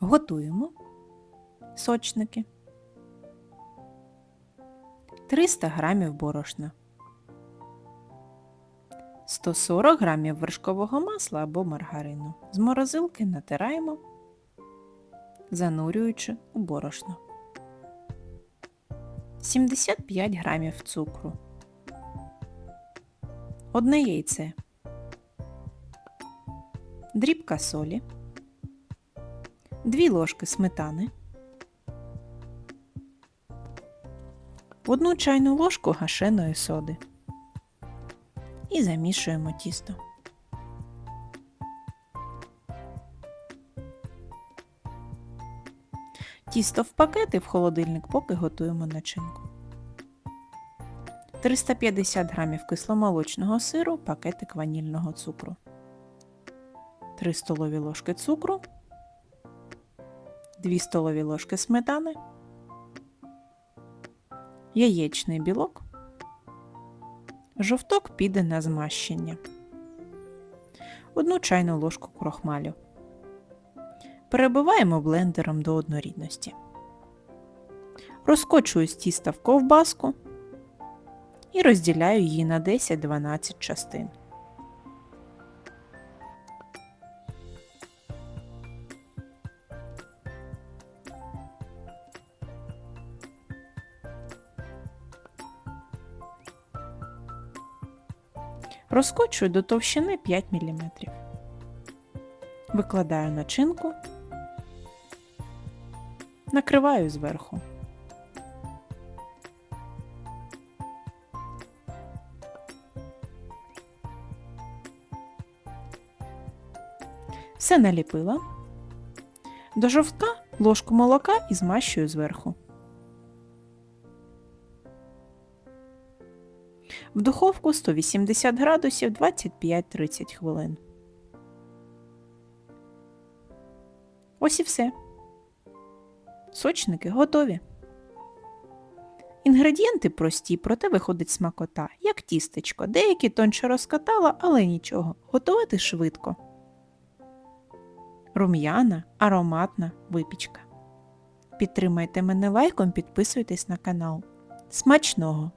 Готуємо сочники. 300 грамів борошна. 140 грамів вершкового масла або маргарину. З морозилки натираємо, занурюючи у борошно. 75 грамів цукру. Одне яйце. Дрібка солі. 2 ложки сметани. Одну чайну ложку гашеної соди. І замішуємо тісто. Тісто в пакет і в холодильник, поки готуємо начинку. 350 грамів кисломолочного сиру, пакетик ванільного цукру. 3 столові ложки цукру, 2 столові ложки сметани, яєчний білок, жовток піде на змащення, 1 чайну ложку крохмалю. Перебиваємо блендером до однорідності. Розкочую з тіста в ковбаску і розділяю її на 10-12 частин. Розкочую до товщини 5 мм. Викладаю начинку, накриваю зверху. Все наліпила. До жовтка ложку молока і змащую зверху. В духовку 180 градусів 25-30 хвилин. Ось і все. Сочники готові. Інгредієнти прості, проте виходить смакота, як тістечко. Деякі тонче розкатала, але нічого. Готувати швидко. Рум'яна, ароматна випічка. Підтримайте мене лайком, підписуйтесь на канал. Смачного!